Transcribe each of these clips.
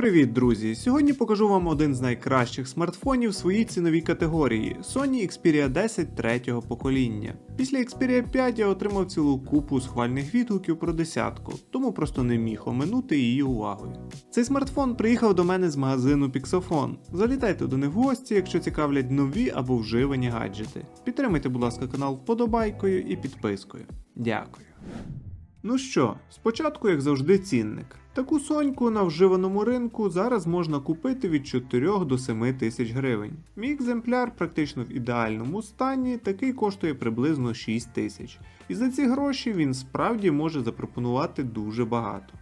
Привіт, друзі! Сьогодні покажу вам один з найкращих смартфонів в своїй ціновій категорії Sony Xperia 10 третього покоління. Після Xperia 5 я отримав цілу купу схвальних відгуків про десятку, тому просто не міг оминути її увагою. Цей смартфон приїхав до мене з магазину Pixofon. Залітайте до них в гості, якщо цікавлять нові або вживані гаджети. Підтримайте, будь ласка, канал вподобайкою і підпискою. Дякую. Ну що, спочатку, як завжди, цінник. Таку соньку на вживаному ринку зараз можна купити від 4 до 7 тисяч гривень. Мій екземпляр практично в ідеальному стані, такий коштує приблизно 6 тисяч. І за ці гроші він справді може запропонувати дуже багато.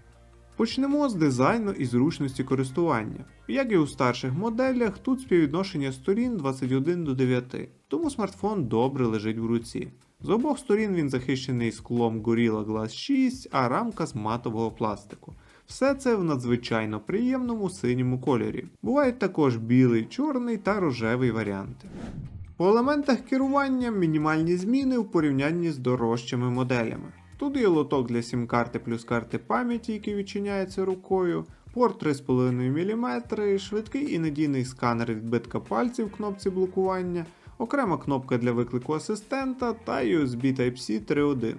Почнемо з дизайну і зручності користування. Як і у старших моделях, тут співвідношення сторін 21 до 9, тому смартфон добре лежить в руці. З обох сторін він захищений склом Gorilla Glass 6, а рамка з матового пластику. Все це в надзвичайно приємному синьому кольорі. Бувають також білий, чорний та рожевий варіанти. По елементах керування мінімальні зміни в порівнянні з дорожчими моделями. Тут є лоток для сім-карти плюс карти пам'яті, який відчиняється рукою, порт 3,5 мм, швидкий і надійний сканер відбитка пальців в кнопці блокування, окрема кнопка для виклику асистента та USB Type-C 3.1.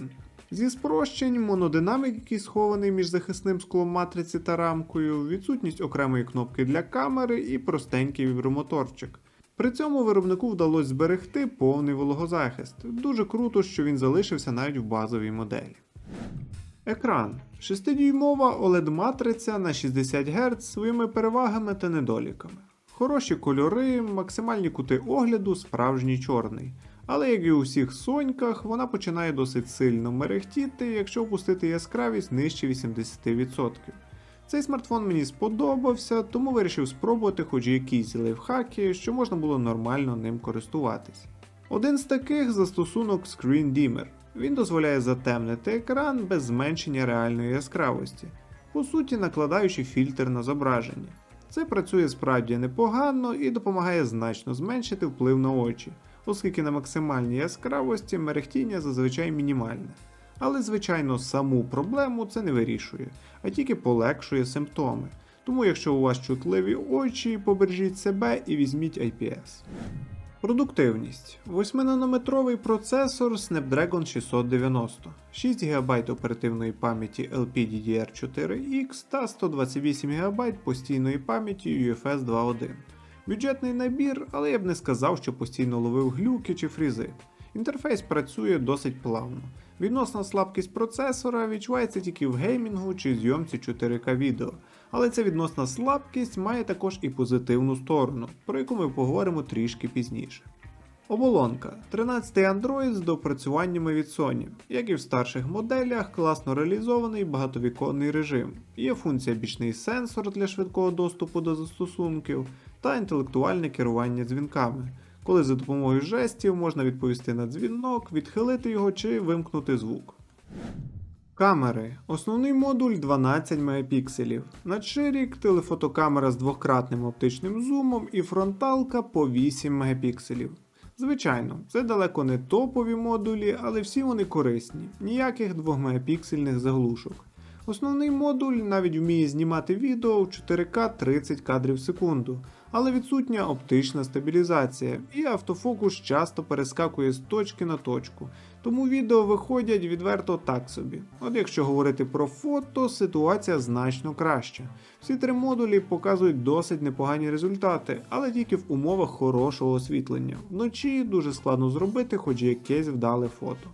Зі спрощень, монодинамік, який схований між захисним склом матриці та рамкою, відсутність окремої кнопки для камери і простенький вібромоторчик. При цьому виробнику вдалося зберегти повний вологозахист. Дуже круто, що він залишився навіть в базовій моделі. Екран. 6-дюймова OLED-матриця на 60 Гц своїми перевагами та недоліками. Хороші кольори, максимальні кути огляду, справжній чорний. Але як і у всіх соньках, вона починає досить сильно мерехтіти, якщо опустити яскравість нижче 80%. Цей смартфон мені сподобався, тому вирішив спробувати хоч якісь лайфхаки, що можна було нормально ним користуватись. Один з таких застосунок Screen Dimmer. Він дозволяє затемнити екран без зменшення реальної яскравості, по суті накладаючи фільтр на зображення. Це працює справді непогано і допомагає значно зменшити вплив на очі, оскільки на максимальній яскравості мерехтіння зазвичай мінімальне. Але, звичайно, саму проблему це не вирішує, а тільки полегшує симптоми. Тому, якщо у вас чутливі очі, побережіть себе і візьміть IPS. Продуктивність. 8-нанометровий процесор Snapdragon 690, 6 ГБ оперативної пам'яті LPDDR4X та 128 ГБ постійної пам'яті UFS 2.1. Бюджетний набір, але я б не сказав, що постійно ловив глюки чи фрізи. Інтерфейс працює досить плавно. Відносна слабкість процесора відчувається тільки в геймінгу чи зйомці 4К відео, але ця відносна слабкість має також і позитивну сторону, про яку ми поговоримо трішки пізніше. Оболонка 13 Android з доопрацюваннями від Sony. Як і в старших моделях, класно реалізований багатовіконний режим. Є функція бічний сенсор для швидкого доступу до застосунків та інтелектуальне керування дзвінками, коли за допомогою жестів можна відповісти на дзвінок, відхилити його чи вимкнути звук. Камери. Основний модуль 12 Мп. Надширік, телефотокамера з двократним оптичним зумом і фронталка по 8 Мп. Звичайно, це далеко не топові модулі, але всі вони корисні, ніяких 2 мегапіксельних заглушок. Основний модуль навіть вміє знімати відео в 4К 30 кадрів в секунду, але відсутня оптична стабілізація, і автофокус часто перескакує з точки на точку, тому відео виходять відверто так собі. От якщо говорити про фото, ситуація значно краща. Всі три модулі показують досить непогані результати, але тільки в умовах хорошого освітлення. Вночі дуже складно зробити хоч якесь вдале фото.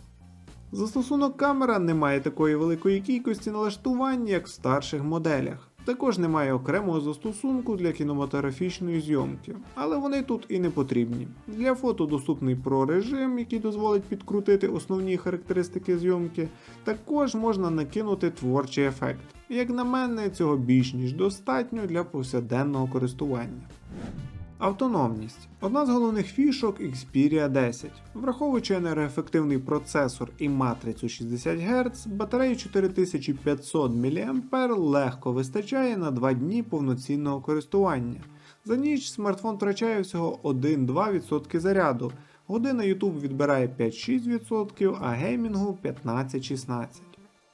Застосунок камера не має такої великої кількості налаштувань, як в старших моделях. Також немає окремого застосунку для кінематографічної зйомки, але вони тут і не потрібні. Для фото доступний Pro режим, який дозволить підкрутити основні характеристики зйомки, також можна накинути творчий ефект. Як на мене, цього більш ніж достатньо для повсякденного користування. Автономність одна з головних фішок Xperia 10. Враховуючи енергоефективний процесор і матрицю 60 Гц, батареї 4500 мА легко вистачає на 2 дні повноцінного користування. За ніч смартфон втрачає всього 1-2% заряду, година YouTube відбирає 5-6%, а геймінгу 15-16%.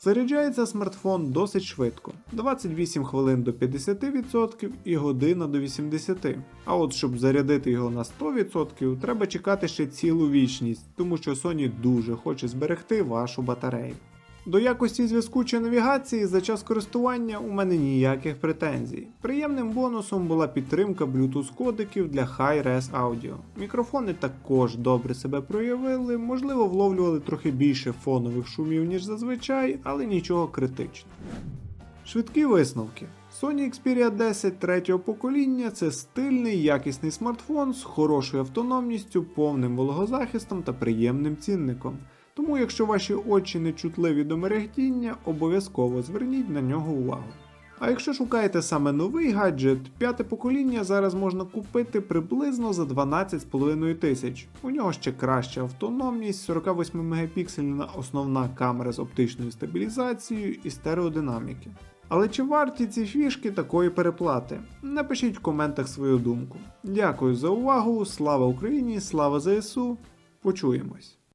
Заряджається смартфон досить швидко 28 хвилин до 50% і година до 80%. А от щоб зарядити його на 100%, треба чекати ще цілу вічність, тому що Sony дуже хоче зберегти вашу батарею. До якості зв'язку чи навігації за час користування у мене ніяких претензій. Приємним бонусом була підтримка Bluetooth кодиків для Hi-Res Audio. Мікрофони також добре себе проявили, можливо, вловлювали трохи більше фонових шумів, ніж зазвичай, але нічого критичного. Швидкі висновки. Sony Xperia 10 третього покоління це стильний якісний смартфон з хорошою автономністю, повним вологозахистом та приємним цінником. Тому, якщо ваші очі не чутливі до мерехтіння, обов'язково зверніть на нього увагу. А якщо шукаєте саме новий гаджет, п'яте покоління зараз можна купити приблизно за 12,5 тисяч. У нього ще краща автономність, 48 мегапіксельна основна камера з оптичною стабілізацією і стереодинаміки. Але чи варті ці фішки такої переплати? Напишіть в коментах свою думку. Дякую за увагу, слава Україні, слава ЗСУ. Почуємось.